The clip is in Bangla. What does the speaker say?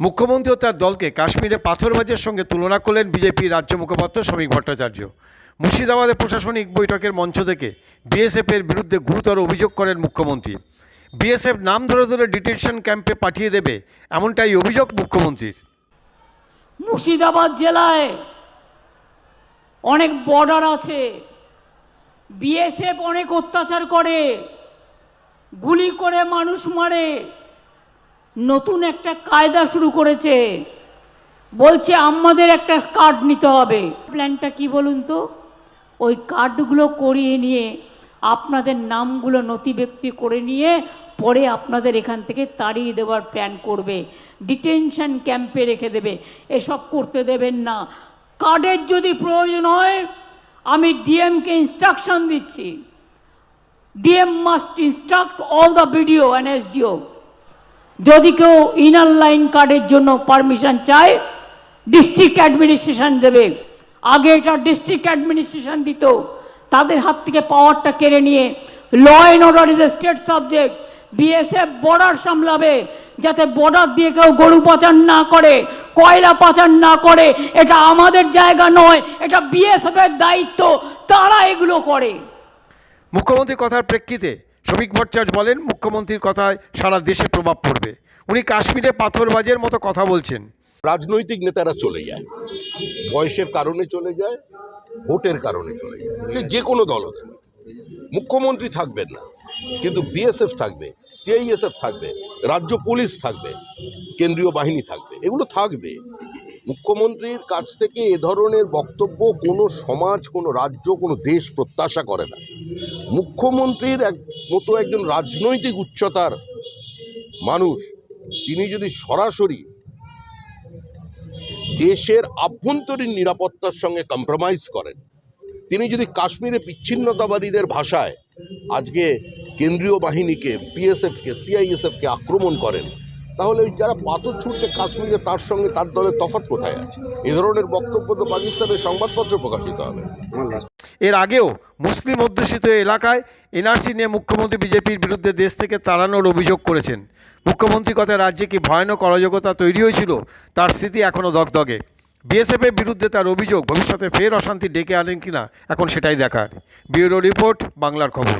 মুখ্যমন্ত্রী ও তার দলকে কাশ্মীরে পাথরবাজের সঙ্গে তুলনা করলেন বিজেপি রাজ্য মুখপাত্র শ্রমিক ভট্টাচার্য। মুর্শিদাবাদে প্রশাসনিক বৈঠকের মঞ্চ থেকে বিএসএফের বিরুদ্ধে গুরুতর অভিযোগ করেন মুখ্যমন্ত্রী। বিএসএফ নাম ধরে ধরে ডিটেনশন ক্যাম্পে পাঠিয়ে দেবে এমনটাই অভিযোগ মুখ্যমন্ত্রীর। মুর্শিদাবাদ জেলায় অনেক বর্ডার আছে। বিএসএফ অনেক অত্যাচার করে। গুলি করে মানুষ মারে। নতুন একটা কায়দা শুরু করেছে। বলছে, আমাদের একটা কার্ড নিতে হবে। প্ল্যানটা কি বলুন তো? ওই কার্ডগুলো করিয়ে নিয়ে, আপনাদের নামগুলো নথিভুক্তি করে নিয়ে, পরে আপনাদের এখান থেকে তাড়িয়ে দেওয়ার প্ল্যান করবে। ডিটেনশন ক্যাম্পে রেখে দেবে। এসব করতে দেবেন না। কার্ডের যদি প্রয়োজন হয়, আমি ডিএমকে ইনস্ট্রাকশন দিচ্ছি। DM must instruct all the BDO and SDO যদি কেউ ইনার লাইন কার্ডের জন্য পারমিশন চায় ডিস্ট্রিক্ট অ্যাডমিনিস্ট্রেশন দেবে। আগে এটা ডিস্ট্রিক্ট অ্যাডমিনিস্ট্রেশন দিত। তাদের হাত থেকে পাওয়ারটা কেড়ে নিয়ে law and order is a state subject BSF border সামলাবে, যাতে বর্ডার দিয়ে কেউ গরু পাচার না করে, কয়লা পাচার না করে। এটা আমাদের জায়গা নয়, এটা বিএসএফ এর দায়িত্ব, তারা এগুলো করে। মুখ্যমন্ত্রীর কথার প্রেক্ষিতে শ্রমিক ভট্টাচার্য বলেন, মুখ্যমন্ত্রীর কথায় সারা দেশে প্রভাব পড়বে। উনি কাশ্মীরে পাথরবাজের মতো কথা বলছেন। রাজনৈতিক নেতারা চলে যায়। বয়সের কারণে চলে যায়, ভোটের কারণে চলে যায়। সে যে কোনো দল মুখ্যমন্ত্রী থাকবেন না, কিন্তু বিএসএফ থাকবে, সিআইএসএফ থাকবে, রাজ্য পুলিশ থাকবে, কেন্দ্রীয় বাহিনী থাকবে, এগুলো থাকবে। মুখ্যমন্ত্রীর কাছ থেকে এ ধরনের বক্তব্য কোনো সমাজ, কোনো রাজ্য, কোনো দেশ প্রত্যাশা করে না। মুখ্যমন্ত্রীর এক মতো একজন রাজনৈতিক উচ্চতার মানুষ, তিনি যদি সরাসরি দেশের আভ্যন্তরীণ নিরাপত্তার সঙ্গে কম্প্রোমাইজ করেন, তিনি যদি কাশ্মীরে বিচ্ছিন্নতাবাদীদের ভাষায় আজকে কেন্দ্রীয় বাহিনীকে বিএসএফকে সিআইএসএফকে আক্রমণ করেন তাহলে ওই যারা পাথর ছুটছে কাশ্মীরে, তার সঙ্গে তার দলের তফাৎ কোথায় আছে? এ ধরনের বক্তব্য তো পাকিস্তানের সংবাদপত্রে প্রকাশিত হবে। এর আগেও মুসলিম অধ্যুষিত এলাকায় এনআরসি নিয়ে মুখ্যমন্ত্রী বিজেপির বিরুদ্ধে দেশ থেকে তাড়ানোর অভিযোগ করেছেন। মুখ্যমন্ত্রী কথায় রাজ্যে কি ভয়ানক অরাজকতা তৈরি হয়েছিল, তার স্মৃতি এখনও দগদগে। বিএসএফের বিরুদ্ধে তার অভিযোগ, ভবিষ্যতে ফের অশান্তি ডেকে আনেন কিনা, এখন সেটাই দেখার। ব্যুরো রিপোর্ট, বাংলার খবর।